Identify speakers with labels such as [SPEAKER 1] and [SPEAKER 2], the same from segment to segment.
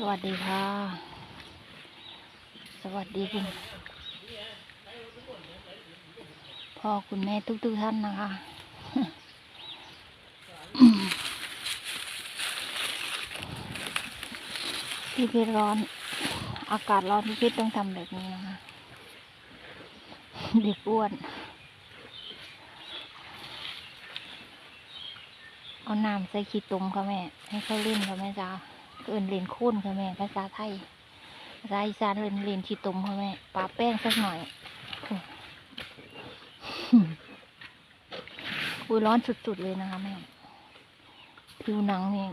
[SPEAKER 1] สวัสดีค่ะ สวัสดีคุณพ่อคุณแม่ทุกๆท่านนะคะ พี่เพชรร้อน อากาศร้อนพี่เพชรต้องทำแบบนี้นะคะ เด็กอ้วน เอาน้ำใส่ขี้ตุ่มค่ะแม่ ให้เขาเล่นค่ะแม่จ้า เอินเล่นโค่นค่ะแม่ ภาษาไทย ภาษาอีสานเล่นเล่นขี้ตุ่มค่ะแม่ปาแป้งสักหน่อยอุ้ยร้อนสุดๆเลยนะคะแม่ ผิวหนังนี่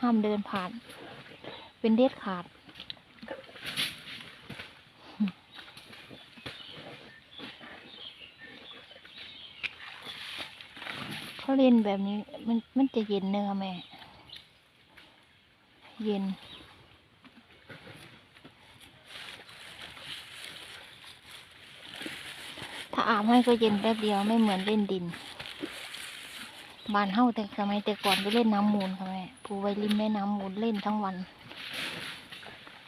[SPEAKER 1] ห้ามเดินผ่าน เป็นเด็ดขาดเขาเล่นแบบนี้มันมันจะเย็นเนื้อะแม่ เย็น ถ้าอาบให้ก็เย็นแป๊บเดียวไม่เหมือนเล่นดิน บานเฮาแต่สมัยแต่ก่อนไปเล่นน้ำมูลค่ะแม่ปูไว้ริมแม่น้ำมูลเล่นทั้งวัน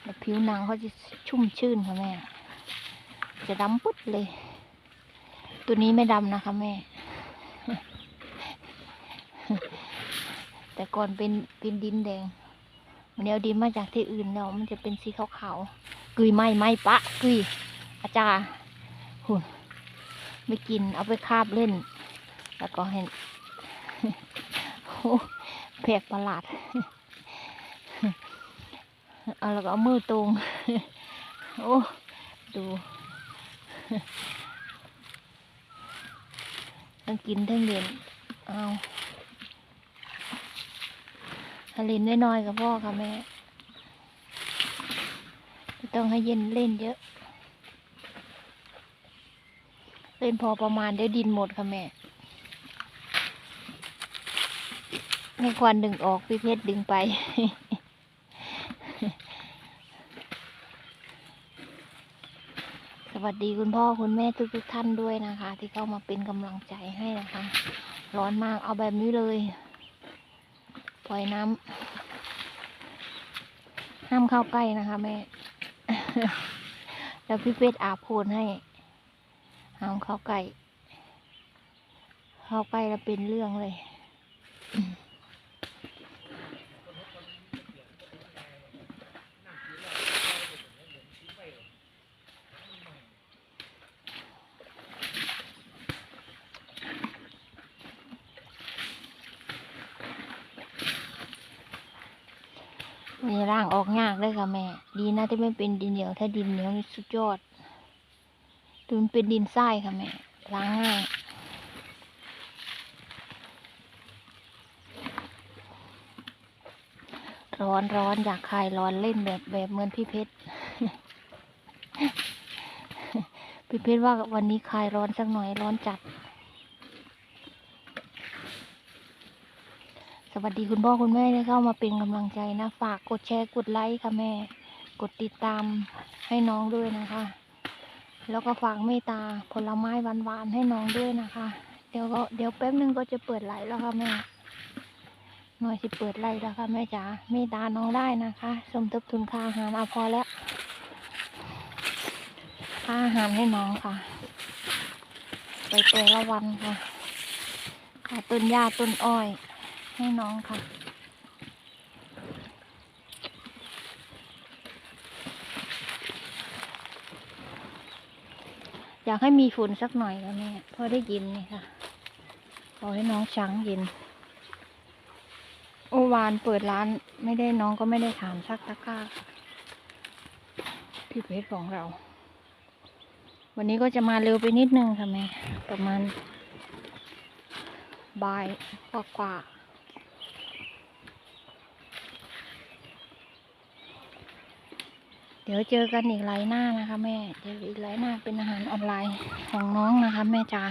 [SPEAKER 1] แต่ผิวหนังเขาจะชุ่มชื่นค่ะแม่ จะดำปุ๊ดเลย ตัวนี้ไม่ดำนะคะแม่แต่ก่อนเป็นเป็นดินแดง มันเอาดินมาจากที่อื่นแล้วมันจะเป็นสีขาวๆกุยไหม้ไหม้ปะกุยอาจารย์หุ่นไม่กินเอาไปคาบเล่น แล้วก็เห็นโอ้แปลกประหลาดเอาแล้วก็เอามือตรง โอ้ดูทั้งกินทั้งเรียนเอา ถ้าเล่นน้อยๆกับพ่อค่ะแม่ไม่ต้องให้เย็นเล่นเยอะ เล่นพอประมาณเดี๋ยวดินหมดค่ะแม่ให้ควันดึงออกพี่เพชรดึงไปสวัสดีคุณพ่อคุณแม่ทุกๆท่านด้วยนะคะ ที่เข้ามาเป็นกำลังใจให้นะคะ ร้อนมากเอาแบบนี้เลย ปล่อยน้ำห้ามเข้าใกล้นะคะแม่ แล้วพี่เป็ดอาบโพนให้ ห้ามเข้าใกล้ เข้าใกล้แล้วเป็นเรื่องเลย มีร่างออกยากเลยค่ะแม่ ดีนะที่ไม่เป็นดินเหนียวถ้าดินเหนียวนี่สุดยอดถึงเป็นดินทรายค่ะแม่ล้างง่ายร้อนร้อนอยากคลายร้อนเล่นแบบแบบเหมือนพี่เพชร พี่เพชรว่าวันนี้คลายร้อนสักหน่อยร้อนจัด ส วัสดีคุณพ่อคุณแม่ที่เข้ามาเป็นกำลังใจนะ ฝากกดแชร์กดไลค์ค่ะแม่ กดติดตามให้น้องด้วยนะคะ แล้วก็ฝากเมตตาผลไม้หวานๆให้น้องด้วยนะคะ เดี๋ยวก็เดี๋ยวแป๊บนึงก็จะเปิดไลฟ์แล้วค่ะแม่หน่อยสิเปิดไลฟ์แล้วค่ะแม่จ๋าเมตตาน้องได้นะคะ สมทบทุนค่าอาหารเอาพอแล้วค่าอาหารให้น้องค่ะ ไปแต่ละวันค่ะค่าต้นหญ้าต้นอ้อย ให้น้องค่ะ อยากให้มีฝุ่นสักหน่อยค่ะแม่พอได้ยินนี่ค่ะขอให้น้องช้างเย็นโอวานเปิดร้านไม่ได้น้องก็ไม่ได้ถามสักตะก้าพี่เพชรของเรา วันนี้ก็จะมาเร็วไปนิดนึงค่ะแม่ประมาณบ่ายกว่ากว่าๆเดี๋ยวเจอกันอีกไลน์หน้านะคะ แม่เจออีกไลน์หน้าเป็นอาหารออนไลน์ของน้องนะคะ แม่จ๋า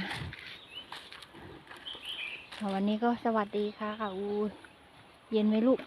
[SPEAKER 1] วันนี้ก็สวัสดีค่ะค่ะอูเย็นไหมลูก